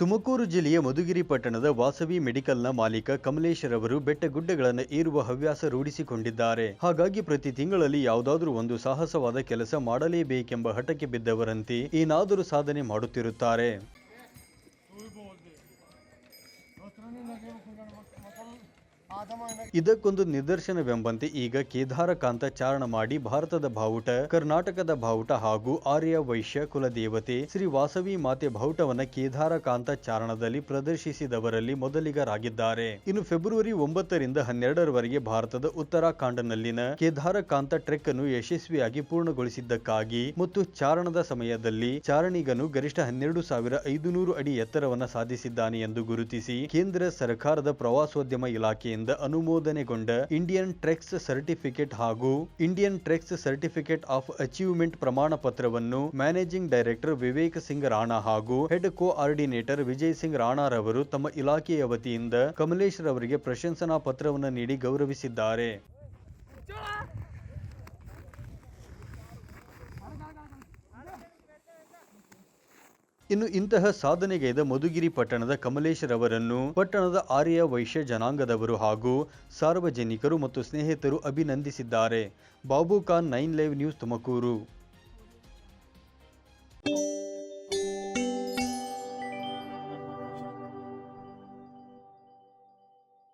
ತುಮಕೂರು ಜಿಲ್ಲೆಯ ಮಧುಗಿರಿ ಪಟ್ಟಣದ ವಾಸವಿ ಮೆಡಿಕಲ್ನ ಮಾಲೀಕ ಕಮಲೇಶ್ ರವರು ಬೆಟ್ಟಗುಡ್ಡಗಳನ್ನು ಏರುವ ಹವ್ಯಾಸ ರೂಢಿಸಿಕೊಂಡಿದ್ದಾರೆ. ಹಾಗಾಗಿ ಪ್ರತಿ ತಿಂಗಳಲ್ಲಿ ಯಾವುದಾದ್ರೂ ಒಂದು ಸಾಹಸವಾದ ಕೆಲಸ ಮಾಡಲೇಬೇಕೆಂಬ ಹಠಕ್ಕೆ ಬಿದ್ದವರಂತೆ ಏನಾದರೂ ಸಾಧನೆ ಮಾಡುತ್ತಿರುತ್ತಾರೆ. ಇದಕ್ಕೊಂದು ನಿದರ್ಶನವೆಂಬಂತೆ ಈಗ ಕೇದಾರಕಾಂತ ಚಾರಣ ಮಾಡಿ ಭಾರತದ ಬಾವುಟ, ಕರ್ನಾಟಕದ ಬಾವುಟ ಹಾಗೂ ಆರ್ಯ ವೈಶ್ಯ ಕುಲದೇವತೆ ಶ್ರೀ ವಾಸವಿ ಮಾತೆ ಬಾವುಟವನ್ನ ಕೇದಾರಕಾಂತ ಚಾರಣದಲ್ಲಿ ಪ್ರದರ್ಶಿಸಿದವರಲ್ಲಿ ಮೊದಲಿಗರಾಗಿದ್ದಾರೆ. ಇನ್ನು ಫೆಬ್ರವರಿ ಒಂಬತ್ತರಿಂದ ಹನ್ನೆರಡರವರೆಗೆ ಭಾರತದ ಉತ್ತರಾಖಂಡ್ನಲ್ಲಿನ ಕೇದಾರಕಾಂತ ಟ್ರೆಕ್ ಅನ್ನು ಯಶಸ್ವಿಯಾಗಿ ಪೂರ್ಣಗೊಳಿಸಿದ್ದಕ್ಕಾಗಿ ಮತ್ತು ಚಾರಣದ ಸಮಯದಲ್ಲಿ ಚಾರಣಿಗನು ಗರಿಷ್ಠ ಹನ್ನೆರಡು ಸಾವಿರ ಐದುನೂರು ಅಡಿ ಎತ್ತರವನ್ನು ಸಾಧಿಸಿದ್ದಾನೆ ಎಂದು ಗುರುತಿಸಿ ಕೇಂದ್ರ ಸರ್ಕಾರದ ಪ್ರವಾಸೋದ್ಯಮ ಇಲಾಖೆಯಿಂದ ಅನುಮೋದನೆಗೊಂಡ ಇಂಡಿಯನ್ ಟ್ರೆಕ್ಸ್ ಸರ್ಟಿಫಿಕೇಟ್ ಹಾಗೂ Indian treks certificate of achievement ಪ್ರಮಾಣ ಪತ್ರವನ್ನು ಮ್ಯಾನೇಜಿಂಗ್ ಡೈರೆಕ್ಟರ್ ವಿವೇಕ್ ಸಿಂಗ್ ರಾಣಾ ಹಾಗೂ ಹೆಡ್ ಕೋಆರ್ಡಿನೇಟರ್ ವಿಜಯ್ ಸಿಂಗ್ ರಾಣಾರವರು ತಮ್ಮ ಇಲಾಖೆಯ ವತಿಯಿಂದ ಕಮಲೇಶ್ ರವರಿಗೆ ಪ್ರಶಂಸನಾ ಪತ್ರವನ್ನು ನೀಡಿ ಗೌರವಿಸಿದ್ದಾರೆ. ಇನ್ನು ಇಂತಹ ಸಾಧನೆಗೈದ ಮಧುಗಿರಿ ಪಟ್ಟಣದ ಕಮಲೇಶ್ ರವರನ್ನು ಪಟ್ಟಣದ ಆರ್ಯ ವೈಶ್ಯ ಜನಾಂಗದವರು ಹಾಗೂ ಸಾರ್ವಜನಿಕರು ಮತ್ತು ಸ್ನೇಹಿತರು ಅಭಿನಂದಿಸಿದ್ದಾರೆ. Babu Khan nine live news Tumakuru.